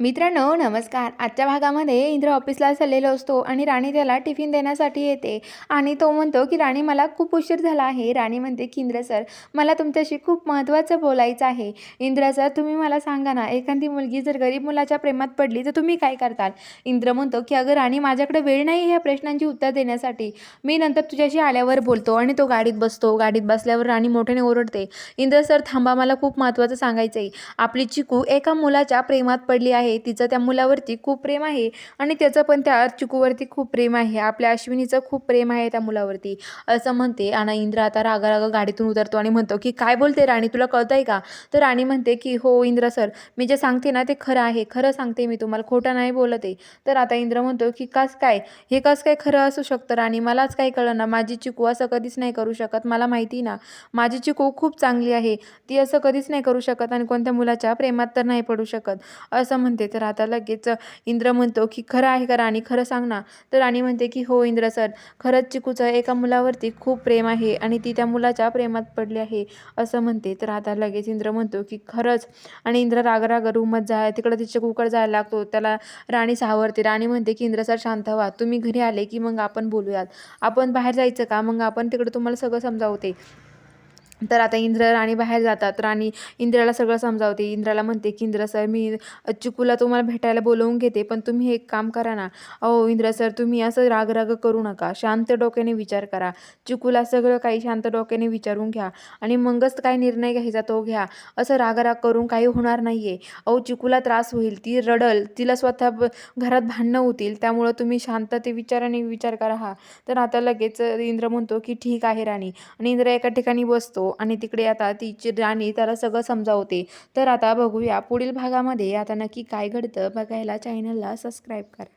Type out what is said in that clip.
मित्रांनो नमस्कार. आजच्या भागामध्ये इंद्र ऑफिसला चाललेलो असतो आणि राणी त्याला टिफिन देण्यासाठी येते. आणि तो म्हणतो की राणी मला खूप उशीर झाला आहे. राणी म्हणते की इंद्र सर मला तुमच्याशी खूप महत्त्वाचं बोलायचं आहे. इंद्र सर तुम्ही मला सांगा ना एखादी मुलगी जर गरीब मुलाच्या प्रेमात पडली तर तुम्ही काय करताल? इंद्र म्हणतो की अगं राणी माझ्याकडे वेळ नाही ह्या प्रश्नांची उत्तर देण्यासाठी. मी नंतर तुझ्याशी आल्यावर बोलतो आणि तो गाडीत बसतो. गाडीत बसल्यावर राणी मोठ्याने ओरडते इंद्र सर थांबा मला खूप महत्त्वाचं सांगायचं आहे आपली चिकू एका मुलाच्या प्रेमात पडली आहे. तिचं त्या मुलावरती खूप प्रेम आहे आणि त्याचं पण त्या चिकूवरती खूप प्रेम आहे. आपल्या अश्विनीचं खूप प्रेम आहे त्या मुलावरती. असं म्हणते आणि इंद्र आता रागा गाडीतून उतरतो आणि म्हणतो की काय बोलते राणी तुला कळतंय आहे का? तर राणी म्हणते की हो इंद्र सर मी जे सांगते ना ते खरं आहे. खरं सांगते मी तुम्हाला खोटं नाही बोलत आहे. तर आता इंद्र म्हणतो की कस काय? हे कस काय खरं असू शकतं राणी? मलाच काही कळलं ना माझी चिकू असं कधीच नाही करू शकत. मला माहिती ना माझी चिकू खूप चांगली आहे. ती असं कधीच नाही करू शकत आणि कोणत्या मुलाच्या प्रेमात तर नाही पडू शकत. असं म्हणते. म्हणते तर आता लगेच इंद्र म्हणतो की खरं आहे का राणी? खरं सांग ना. तर राणी म्हणते की हो इंद्र सर खरंच चिकूचं एका मुलावरती खूप प्रेम आहे आणि ती त्या मुलाच्या प्रेमात पडली आहे असं म्हणते. तर आता लगेच इंद्र म्हणतो की खरंच. आणि इंद्र रागराग रूमत जाय तिकडं तिचे कुकड जायला लागतो. त्याला राणी सावरते राणी म्हणते की इंद्र सर शांत व्हा. तुम्ही घरी आले की मग आपण बोलूयात. आपण बाहेर जायचं का? मग आपण तिकडं तुम्हाला सगळं समजावते. तर आता इंद्र राणी बाहेर जातात. राणी इंद्राला सगळं समजावते. इंद्राला म्हणते की इंद्र सर मी चिकूला तुम्हाला भेटायला बोलवून घेते पण तुम्ही एक काम करा ना. अहो इंद्र सर तुम्ही असं राग राग करू नका. शांत डोक्याने विचार करा. चिकूला सगळं काही शांत डोक्याने विचारून घ्या आणि मगच काय निर्णय घ्यायचा तो घ्या. असं राग राग करून काही होणार नाही आहे अहो चिकूला त्रास होईल. ती रडल. तिला स्वतः घरात भांडणं होतील. त्यामुळं तुम्ही शांतते विचाराने विचार करा हा. तर आता लगेच इंद्र म्हणतो की ठीक आहे राणी. आणि इंद्र एका ठिकाणी बसतो. आणि तिकडे आता तिची राणी त्याला सगळं समजावते. तर आता बघूया पुढील भागामध्ये आता नक्की काय घडतं बघायला चॅनलला सबस्क्राईब करा.